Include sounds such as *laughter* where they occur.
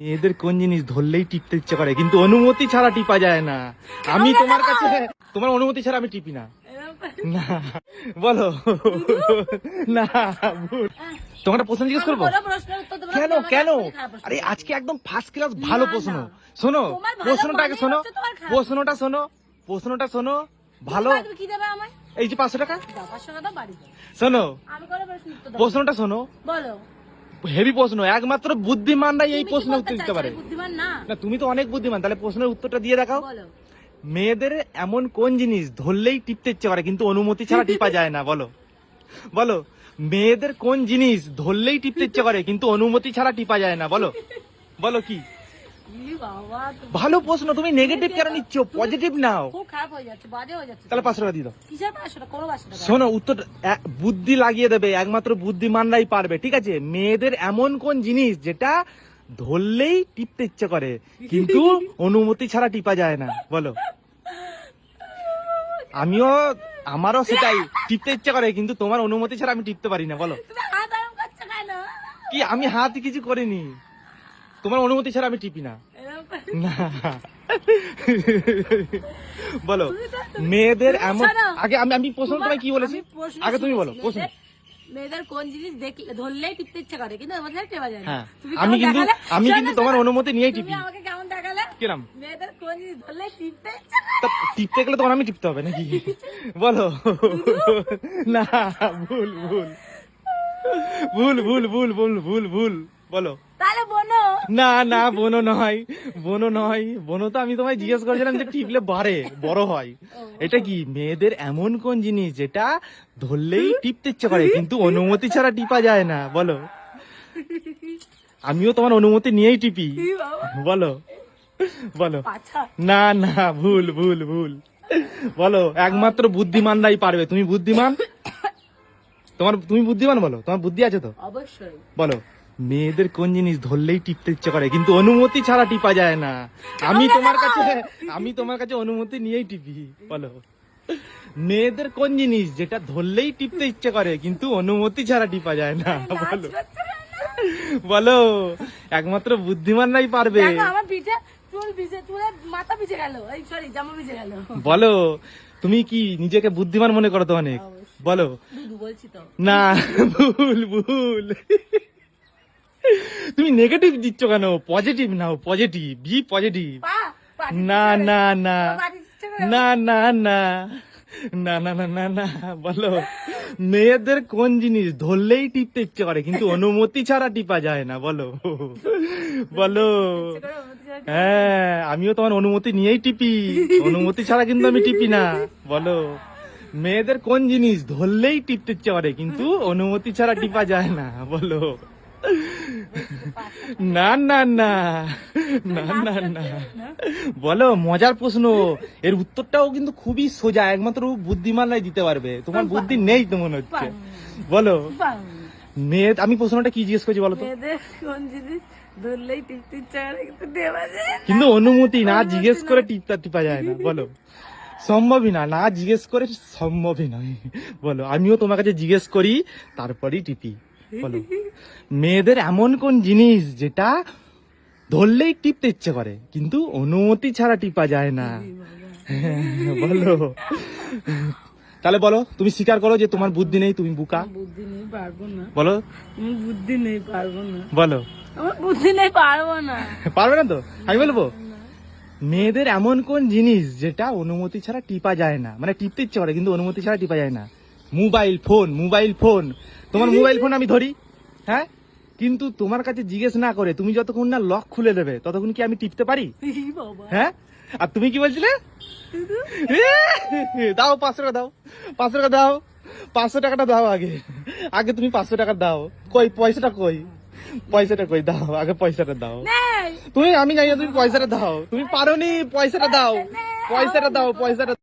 এদের কোন জিনিস ধরলেই টিপতে ইচ্ছে করে কিন্তু অনুমতি ছাড়া টিপা যায় না। আমি তোমার কাছে তোমার অনুমতি ছাড়া আমি টিপি না। না বলো। না তোমার প্রশ্ন জিজ্ঞেস করব? কেন কেন? আরে আজকে একদম ফার্স্ট ক্লাস ভালো প্রশ্ন। শোনো প্রশ্নটা আগে শোনো। প্রশ্নটা শোনো প্রশ্নটা শোনো। ভালো। এই যে পাঁচশো টাকা। শোনো। প্রশ্নটা শোনো। বলো। হেভি প্রশ্ন একমাত্র বুদ্ধিমানরাই এই প্রশ্ন উত্তর দিতে? পারে? বুদ্ধিমান? না। না তুমি তো অনেক বুদ্ধিমান তাহলে প্রশ্নের উত্তরটা দিয়ে দেখাও। মেয়েদের এমন কোন জিনিস ধরলেই টিপতে ইচ্ছে করে কিন্তু অনুমতি ছাড়া টিপা *laughs* যায় না বলো। বলো মেয়েদের কোন জিনিস ধরলেই টিপতে ইচ্ছে করে কিন্তু অনুমতি ছাড়া টিপা যায় না বলো। বলো কি? ভালো প্রশ্ন তুমি নেগেটিভ কেন নিচ্ছ? পজিটিভ নাও। খুব খারাপ হয়ে যাচ্ছে বাজে হয়ে যাচ্ছে। তাহলে পাঁচশো টাকা দিয়ে দাও। কিসের পাঁচশো টাকা? কোনো পাঁচশো টাকা। শোনো উত্তর বুদ্ধি লাগিয়ে দেবে একমাত্র বুদ্ধিমানরাই পারবে ঠিক আছে? মেয়েদের এমন কোন জিনিস যেটা ধরলেই টিপতে ইচ্ছে করে কিন্তু *laughs* অনুমতি ছাড়া টিপা যায় না বলো। আমিও আমারও সেটাই টিপতে ইচ্ছে করে কিন্তু তোমার অনুমতি ছাড়া আমি টিপতে পারি না বলো। কি আমি হাত কিছু করিনি। তোমার অনুমতি ছাড়া আমি টিপি না। না। বলো মেয়েদের এমন আগে আমি আমি প্রশ্ন তোমায় কি বলেছি? আগে তুমি বলো প্রশ্ন। মেয়েদের- মেয়েদের কোন জিনিস দেখলে ধরলেই টিপতে ইচ্ছা করে কিন্তু আমার সাথে টেপা যায় না। হ্যাঁ। আমি কিন্তু আমি কিন্তু তোমার অনুমতি নিয়েই টিপি। আমাকে কেমন দেখালে? কিরাম? মেয়েদের কোন জিনিস ধরলেই টিপতে ইচ্ছা টিপতে গেলে তোমার আমি টিপতে হবে নাকি? বলো। না ভুল ভুল। ভুল ভুল ভুল ভুল ভুল ভুল বলো। না না বোনো নয় বোনো নয় বোনো তো আমি তোমায় জিজ্ঞেস করেছিলাম যে টিপলে বাড়ে বড় হয়। এটা কি মেয়েদের এমন কোন জিনিস যেটা ধরলেই টিপতে ইচ্ছে করে কিন্তু *laughs* অনুমতি ছাড়া টিপা যায় না বলো। আমিও তোমার অনুমতি নিয়েই টিপি বলো বলো। না না ভুল ভুল ভুল। বলো একমাত্র বুদ্ধিমানরাই পারবে। তুমি বুদ্ধিমান? *coughs* তোমার তুমি বুদ্ধিমান বলো তোমার বুদ্ধি আছে তো? অবশ্যই। বলো। মেয়েদের কোন জিনিস ধরলেই টিপতে ইচ্ছে করে কিন্তু অনুমতি ছাড়া টিপা যায় না। আমি তোমার কাছে আমি তোমার কাছে অনুমতি নিয়েই টিপি বলো। মেয়েদের কোন জিনিস যেটা ধরলেই টিপতে ইচ্ছে করে কিন্তু অনুমতি ছাড়া টিপা যায় না বলো। বলো একমাত্র বুদ্ধিমানরাই পারবে। আমার পিঠে চুল ভিজে চুলে মাথা ভিজে গেল। এই সরি জামা ভিজে গেল। বলো তুমি কি নিজেকে বুদ্ধিমান মনে করো তো অনেক? বলো। বলছি তো। না ভুল ভুল। তুমি নেগেটিভ দিচ্ছ কেন? পজিটিভ নাও পজিটিভ বি পজিটিভ না না না। না না না। না না না না না বলো। মেয়েদের কোন জিনিস ধরলেই টিপতে ইচ্ছে করে কিন্তু অনুমতি ছাড়া টিপা যায় না বলো। বলো। হ্যাঁ আমিও তোমার অনুমতি নিয়েই টিপি। অনুমতি ছাড়া কিন্তু আমি টিপি না বলো। মেয়েদের কোন জিনিস ধরলেই টিপতে ইচ্ছে করে কিন্তু অনুমতি ছাড়া টিপা যায় না বলো। না না না। না না না। বলো মজার প্রশ্ন। এর উত্তরটাও কিন্তু খুবই সোজা একমাত্র বুদ্ধিমানরাই দিতে পারবে। তোমার বুদ্ধি নেই তো মনে হচ্ছে। বলো। মেয়ে আমি প্রশ্নটা কি জিজ্ঞেস করছি বলো তো? কোন জিনিস ধরলেই টিপতে কিন্তু দেওয়া যায় কিন্তু অনুমতি না জিজ্ঞেস করে টিপটা টিপা যায় না। বলো। সম্ভবই না না জিজ্ঞেস করে সম্ভবই নয়। বলো আমিও তোমার কাছে জিজ্ঞেস করি তারপরেই টিপি। বলো। মেয়েদের এমন কোন জিনিস যেটা ধরলেই টিপতে ইচ্ছে করে কিন্তু অনুমতি ছাড়া টিপা যায় না? বলো। তাহলে বলো তুমি স্বীকার করো যে তোমার বুদ্ধি নেই তুমি বুকা। বুদ্ধি নেই পারব না। বলো। বুদ্ধি নেই পারব না। বলো। আমার বুদ্ধি নেই পারব না। পারবে না তো? আমি বলব মেয়েদের এমন কোন জিনিস যেটা অনুমতি ছাড়া টিপা যায় না? মানে টিপতে ইচ্ছে করে কিন্তু অনুমতি ছাড়া টিপা যায় না। Mobile phone mobile phone. তোমার মোবাইল ফোন আমি ধরি হ্যাঁ? কিন্তু তোমার কাছে জিজ্ঞেস না করে তুমি যতক্ষণ না লক খুলে দেবে ততক্ষণ কি আমি টিপতে পারি? হ্যাঁ? আর তুমি কি বলছিলে? দাও পাঁচশো টাকা দাও পাঁচশো টাকা দাও পাঁচশো টাকাটা দাও আগে। আগে তুমি পাঁচশো টাকা দাও। কই পয়সাটা কই? পয়সাটা কই? দাও আগে পয়সাটা দাও। তুমি আমি জানি না তুমি পয়সাটা দাও। তুমি পারো নি পয়সাটা দাও। পয়সাটা দাও পয়সাটা